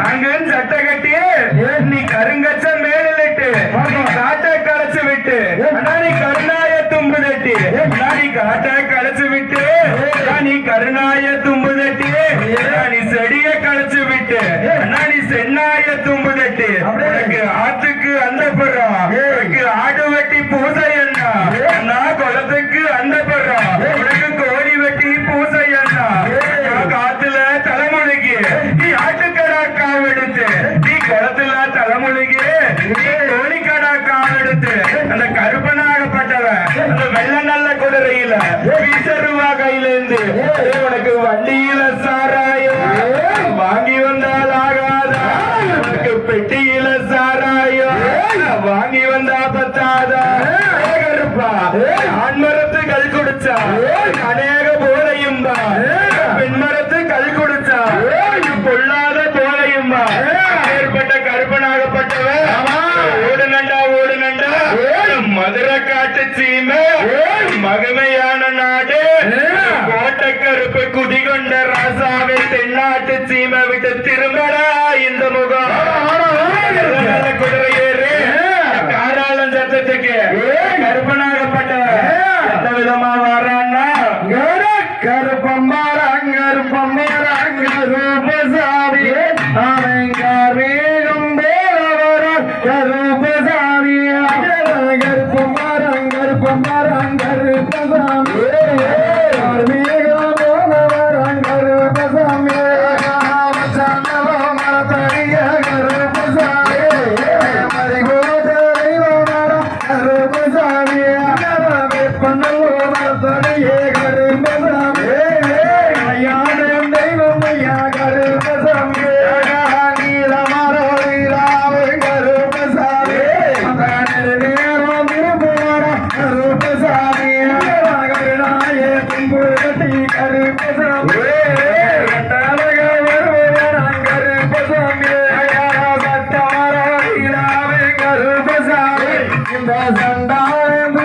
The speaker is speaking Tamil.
சாங்கன் சட்டை கட்டி நீ கருங்கச்ச மேலிட்டு காட்ட களைச்சு விட்டு. நீ கருணாய தும்பு தட்டி. நீ காட்ட களைச்சு விட்டு. நீ கருணாய தும்பு தட்டி. நீ செடிய களைச்சு விட்டு. நீ சென்னாய தும்பு தட்டி. உனக்கு ஆத்துக்கு அந்த படுறோம் உனக்கு ஆடு வெட்டி பூசை குளத்துல தலைமுழுகி நீ கோழிக்கடா காவெடுத்து அந்த கருப்பனாகப்பட்டவன் அந்த வெள்ள நல்ல குதிரையில வீசருவா கையில இருந்து உனக்கு வண்டியில சாராயம் வாங்கி வந்தால் ஆகாதா? உனக்கு பெட்டியில சாராயம் வாங்கி வந்தா பத்தாதா? கருப்பா ஆண்மரத்து கல் குடிச்சா அநேக போதையும் பெண்மரத்து கல் குடிச்சா பொல்லாத போதையும் ஏற்பட்ட கருப்பனாகப்பட்டவன் ஓடு நண்டா ஓடு நண்டா. மதுரை காட்டு சீமை. மகிமையான நாடு. கோட்டை கருப்பு குடிகொண்ட ராசாவை தென்னாட்டு சீமை விட்டு திரும்படா இந்த முகம். குதிரை ஏறு. காராளம் சத்தத்துக்கு. கருப்பனாகப்பட்ட எந்த விதமா வரான்னா கருப்பம்மாராங்க ரூபசாமி அவங்காரீகம் இந்த சண்டாரம்